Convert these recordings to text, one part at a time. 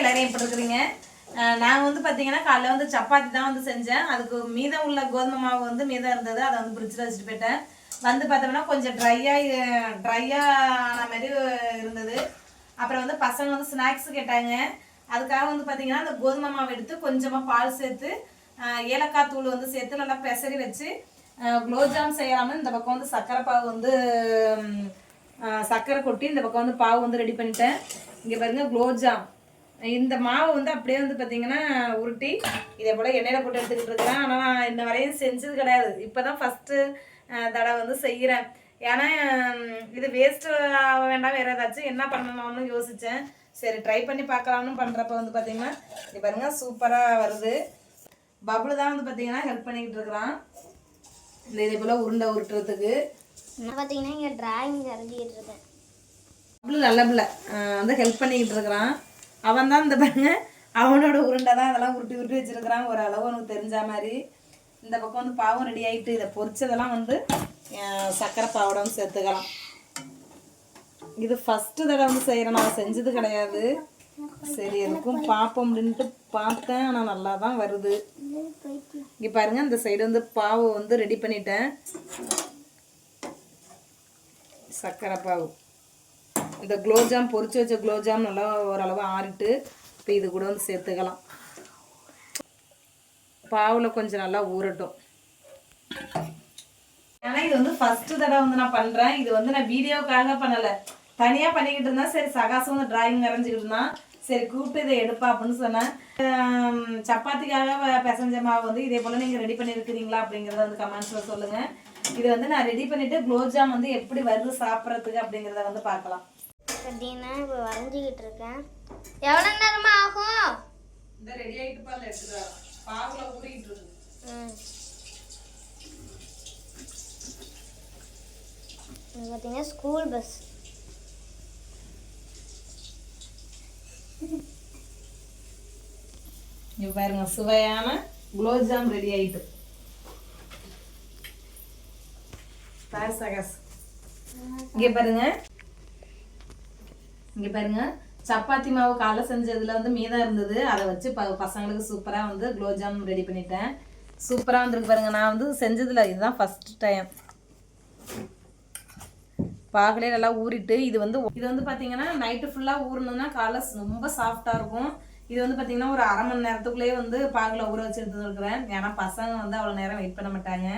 எல்லாரும் எப்படி இருக்கிறீங்க? நான் வந்து பார்த்தீங்கன்னா காலைல வந்து சப்பாத்தி தான் வந்து செஞ்சேன். அதுக்கு மீதம் உள்ள கோதுமை மாவு வந்து மீதம் இருந்தது. அதை வந்து பிரிட்ஜில் வச்சுட்டு போயிட்டேன். வந்து பார்த்தோம்னா கொஞ்சம் ட்ரையாக ட்ரையாக ஆன மாதிரி இருந்தது. அப்புறம் வந்து பசங்க வந்து ஸ்நாக்ஸ் கேட்டாங்க. அதுக்காக வந்து பார்த்தீங்கன்னா அந்த கோதுமை மாவு எடுத்து கொஞ்சமாக பால் சேர்த்து ஏலக்காய் தூள் வந்து சேர்த்து நல்லா பெசரி வச்சு குலோப்ஜாம் செய்யாமல் இந்த பக்கம் வந்து சர்க்கரை பாவு வந்து சர்க்கரை கொட்டி இந்த பக்கம் வந்து பாவு வந்து ரெடி பண்ணிட்டேன். இங்கே பாருங்க குலோப்ஜாம். இந்த மாவு வந்து அப்படியே வந்து பார்த்தீங்கன்னா உருட்டி இதே போல் எண்ணெயில் போட்டு எடுத்துக்கிட்டு இருக்கிறேன். ஆனால் நான் இன்ன வரையும் செஞ்சது கிடையாது. இப்போ தான் ஃபஸ்ட்டு தடவை வந்து செய்கிறேன் ஏன்னா இது வேஸ்ட்டு ஆக வேண்டாம் வேறு ஏதாச்சும் என்ன பண்ணணும்னு யோசித்தேன் சரி ட்ரை பண்ணி பார்க்கலாம்னு பண்ணுறப்ப வந்து பார்த்தீங்கன்னா இது பாருங்க சூப்பராக வருது. பபுள் தான் வந்து பார்த்தீங்கன்னா ஹெல்ப் பண்ணிக்கிட்டு இருக்கிறான். இந்த இதே போல் உருண்டை உருட்டுறதுக்கு. நான் பார்த்தீங்கன்னா இங்கே டிராயிங் வரைஞ்சிக்கிட்டு இருக்கேன். பபுள் நல்ல பிள்ளை வந்து ஹெல்ப் பண்ணிக்கிட்டு இருக்கிறான். அவன் தான் இந்த பாருங்க அவனோட உருண்டை தான் அதெல்லாம் உருட்டி உருட்டி வச்சிருக்கிறான். ஒரு அளவு உனக்கு தெரிஞ்ச மாதிரி. இந்த பக்கம் வந்து பாவும் ரெடி ஆகிட்டு இதை பொறிச்சதெல்லாம் வந்து அஹ் சர்க்கரை பாவடம் சேர்த்துக்கலாம். இது ஃபஸ்ட்டு தடவை வந்து செய்கிறேன் நான் செஞ்சது கிடையாது. சரி எதுக்கும் பார்ப்போம் அப்படின்ட்டு பார்த்தேன். ஆனால் நல்லா தான் வருது. இங்கே பாருங்கள் இந்த சைடு வந்து பாவை வந்து ரெடி பண்ணிட்டேன். சர்க்கரை பாவு. இந்த குலோப்ஜாம் பொறிச்சு வச்ச குலோப்ஜாம் நல்லா ஓரளவு ஆறிட்டு இப்போ இது கூட வந்து சேர்த்துக்கலாம். பாவில் கொஞ்சம் நல்லா ஊறட்டும். ஆனால் இது வந்து ஃபஸ்ட்டு தடவை வந்து நான் பண்ணுறேன் இது வந்து நான் வீடியோக்காக பண்ணலை. தனியாக பண்ணிக்கிட்டு இருந்தேன் சரி சகாசம் வந்து டிராயிங் வரைஞ்சிக்கிட்டு இருந்தான் சரி கூப்பிட்டு இதை எடுப்பா அப்படின்னு சொன்னேன். சப்பாத்திக்காக வ- பிசைஞ்ச மாவு வந்து இதே போல் நீங்கள் ரெடி பண்ணியிருக்கிறீங்களா அப்படிங்கறத வந்து கமெண்ட்ஸில் சொல்லுங்கள் இது வந்து நான் ரெடி பண்ணிவிட்டு குலோப்ஜாம் வந்து எப்படி வருது சாப்பிட்றதுக்கு அப்படிங்கிறத வந்து பார்க்கலாம். பார்த்தீங்கன்னா இப்போ வரைஞ்சிக்கிட்டு இருக்கேன். எவ்வளோ நேரமா ஆகும்? இந்த ரெடி ஆகிட்டு பால் எடுத்துக்கலாம் பாகுல ஊறிக்கிட்டு இருக்கு ம். இது பார்த்தீங்கன்னா ஸ்கூல் பஸ் இங்க பாருங்க சுவையான குலோப்ஜாம் ரெடி ஆயிட்டு. பாரு சகாஸ். இங்க பாருங்க. இங்கே பாருங்க. சப்பாத்தி மாவு காலை செஞ்சதில் வந்து மீதம் இருந்தது. அதை வச்சு ப பசங்களுக்கு சூப்பராக வந்து குலோப்ஜாம் ரெடி பண்ணிட்டேன். சூப்பராக வந்துருக்கு பாருங்கள் நான் வந்து செஞ்சதில் இதுதான் ஃபஸ்ட்டு டைம் பாகலே நல்லா ஊறிட்டு இது வந்து இது வந்து பார்த்தீங்கன்னா நைட்டு ஃபுல்லாக ஊறணுன்னா காலை ரொம்ப சாஃப்டாக இருக்கும். இது வந்து பார்த்தீங்கன்னா ஒரு அரை மணி நேரத்துக்குள்ளேயே வந்து பாகில் ஊற வச்சு எடுத்துருக்குறேன் ஏன்னா பசங்க வந்து அவ்வளோ நேரம் வெயிட் பண்ண மாட்டாங்க.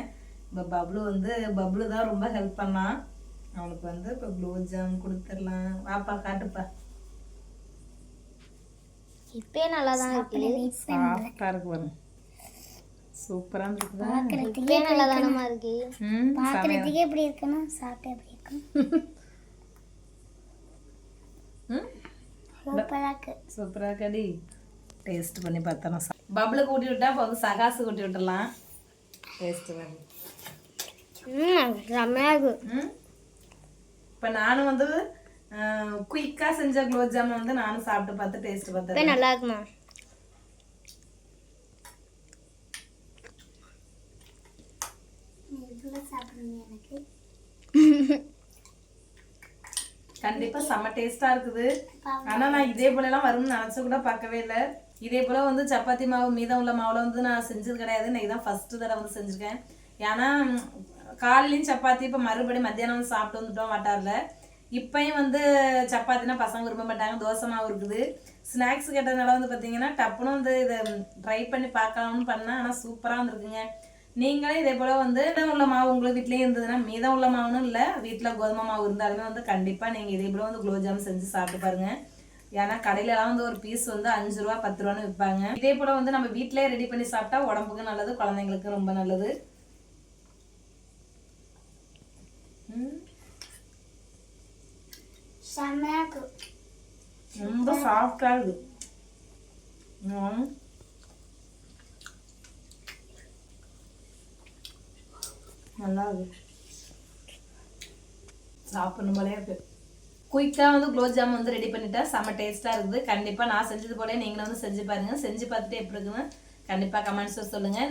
இப்போ பப்ளு வந்து பப்ளு தான் ரொம்ப ஹெல்ப் பண்ணான் அவனுக்கு வந்து இப்போ குலோப்ஜாம் கொடுத்துடலாம். வாப்பா காட்டுப்பா. இப்பயே நல்லா தான் இருக்கு சாஃப்டாக இருக்கு பாருங்க சூப்பராக இருக்குதா இப்பயே நல்லா தானமா இருக்கு. ம் பார்க்கறதுக்கே எப்படி இருக்குன்னா சாப்பிட்டா எப்படி இருக்கும் ம்? சூப்பராக இருக்கு. சூப்பராக டேஸ்ட் பண்ணி பார்த்தோம் பப்ளு கூட்டி விட்டா இப்போ வந்து சகாசு கூட்டி விட்டுடலாம். டேஸ்ட் பண்ணி. ம் செம்மையாக இருக்கு. ம்? இப்போ நானும் வந்து குயிக்காக செஞ்ச குலோப் ஜாமுன் வந்து நானும் சாப்பிட்டு பார்த்து டேஸ்ட் பார்த்தேன் நல்லா இருக்குமா கண்டிப்பாக செம்ம டேஸ்ட்டாக இருக்குது. ஆனால் நான் இதே போலலாம் வரும்னு நினச்ச கூட பார்க்கவே இல்லை. இதே போல் வந்து சப்பாத்தி மாவு மீதம் உள்ள மாவில் வந்து நான் செஞ்சது கிடையாது. இன்னைக்கு தான் ஃபஸ்ட்டு தடவை வந்து செஞ்சுருக்கேன். ஏன்னா காலையிலையும் சப்பாத்தி இப்போ மறுபடியும் மத்தியானம் சாப்பிட்டு வந்துட்டோம் வட்டாரில் இப்பயும் வந்து சப்பாத்தினா பசங்க விரும்ப மாட்டாங்க தோசை மாவு இருக்குது. ஸ்நாக்ஸ் கேட்டதுனால வந்து பார்த்தீங்கன்னா டப்புன்னு வந்து இதை ட்ரை பண்ணி பார்க்கலாம்னு பண்ணேன் ஆனால் சூப்பராக வந்துருக்குங்க. நீங்களே இதே போல் வந்து மீதம் உள்ள மாவு உங்களுக்கு வீட்லேயும் இருந்ததுன்னா மீதம் உள்ள மாவுன்னு இல்லை வீட்டில் கோதுமை மாவு இருந்தாலுமே வந்து கண்டிப்பாக நீங்கள் இதே போல் வந்து குலோப்ஜாம் செஞ்சு சாப்பிட்டு பாருங்கள் ஏன்னா கடையிலலாம் வந்து ஒரு பீஸ் வந்து அஞ்சு ரூபா பத்து ரூபான்னு விற்பாங்க. இதே போல் வந்து நம்ம வீட்டிலே ரெடி பண்ணி சாப்பிட்டா உடம்புக்கு நல்லது குழந்தைங்களுக்கு ரொம்ப நல்லது ம், செம்மையாக இருக்கு ரொம்ப சாஃப்டாக இருக்குது ம். நல்லா இருக்கு சாப்பிடணும் போலே இருக்கு குயிக்காக வந்து குலோப் ஜாமுன் வந்து ரெடி பண்ணிட்டா செம்ம டேஸ்ட்டாக இருக்குது கண்டிப்பாக நான் செஞ்சது போல நீங்களும் வந்து செஞ்சு பாருங்க செஞ்சு பார்த்துட்டு எப்படி இருக்குன்னு கண்டிப்பாக கமெண்ட்ஸில் சொல்லுங்கள்